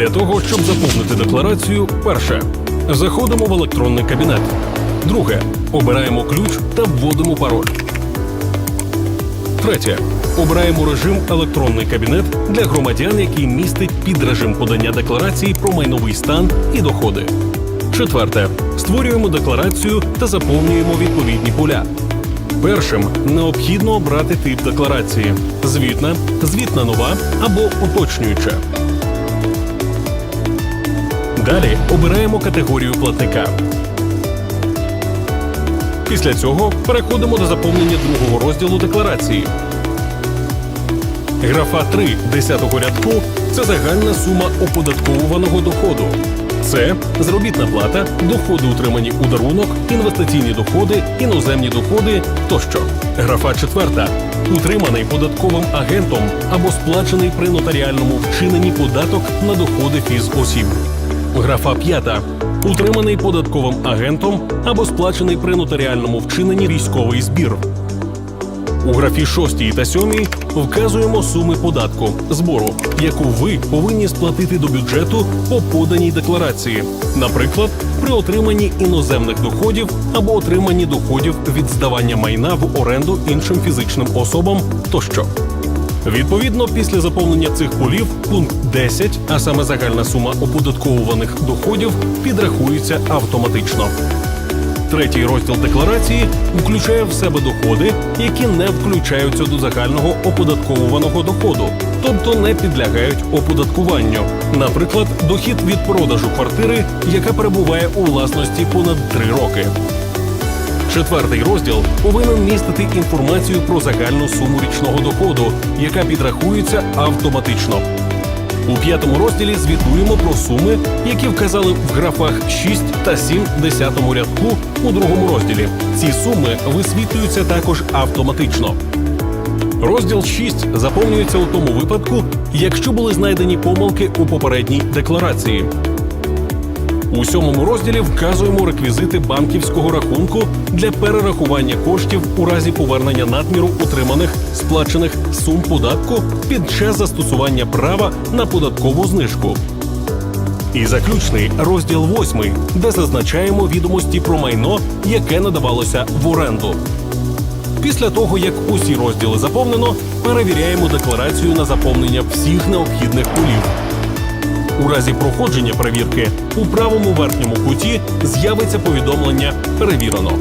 Для того, щоб заповнити декларацію, перше заходимо в електронний кабінет. Друге обираємо ключ та вводимо пароль. Третє. Обираємо режим електронний кабінет для громадян, який містить підрежим подання декларації про майновий стан і доходи. Четверте. Створюємо декларацію та заповнюємо відповідні поля. Першим необхідно обрати тип декларації: звітна, звітна нова або уточнююча. Далі обираємо категорію платника. Після цього переходимо до заповнення другого розділу декларації. Графа 3 10 рядку це загальна сума оподатковуваного доходу. Це заробітна плата, доходи утримані у дарунок, інвестиційні доходи, іноземні доходи тощо. Графа 4 утриманий податковим агентом або сплачений при нотаріальному вчиненні податок на доходи фізосіб. Графа 5 утриманий податковим агентом або сплачений при нотаріальному вчиненні військовий збір. У графі 6 та 7 вказуємо суми податку збору, яку ви повинні сплатити до бюджету по поданій декларації, наприклад, при отриманні іноземних доходів або отриманні доходів від здавання майна в оренду іншим фізичним особам тощо. Відповідно, після заповнення цих полів пункт 10, а саме загальна сума оподатковуваних доходів, підрахується автоматично. Третій розділ декларації включає в себе доходи, які не включаються до загального оподатковуваного доходу, тобто не підлягають оподаткуванню. Наприклад, дохід від продажу квартири, яка перебуває у власності понад 3 роки. Четвертий розділ повинен містити інформацію про загальну суму річного доходу, яка підрахується автоматично. У п'ятому розділі звітуємо про суми, які вказали в графах 6 та 7 десятому рядку у другому розділі. Ці суми висвітлюються також автоматично. Розділ 6 заповнюється у тому випадку, якщо були знайдені помилки у попередній декларації. У сьомому розділі вказуємо реквізити банківського рахунку для перерахування коштів у разі повернення надміру утриманих сплачених сум податку під час застосування права на податкову знижку. І заключний розділ 8, де зазначаємо відомості про майно, яке надавалося в оренду. Після того, як усі розділи заповнено, перевіряємо декларацію на заповнення всіх необхідних полів. У разі проходження перевірки у правому верхньому куті з'явиться повідомлення Перевірено.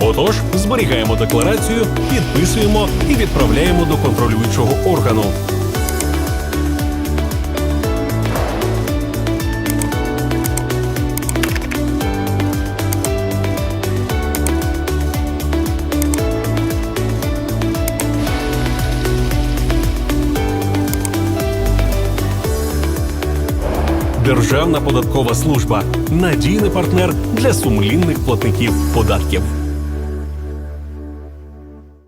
Отож, зберігаємо декларацію, підписуємо і відправляємо до контролюючого органу. Державна податкова служба надійний партнер для сумлінних платників податків.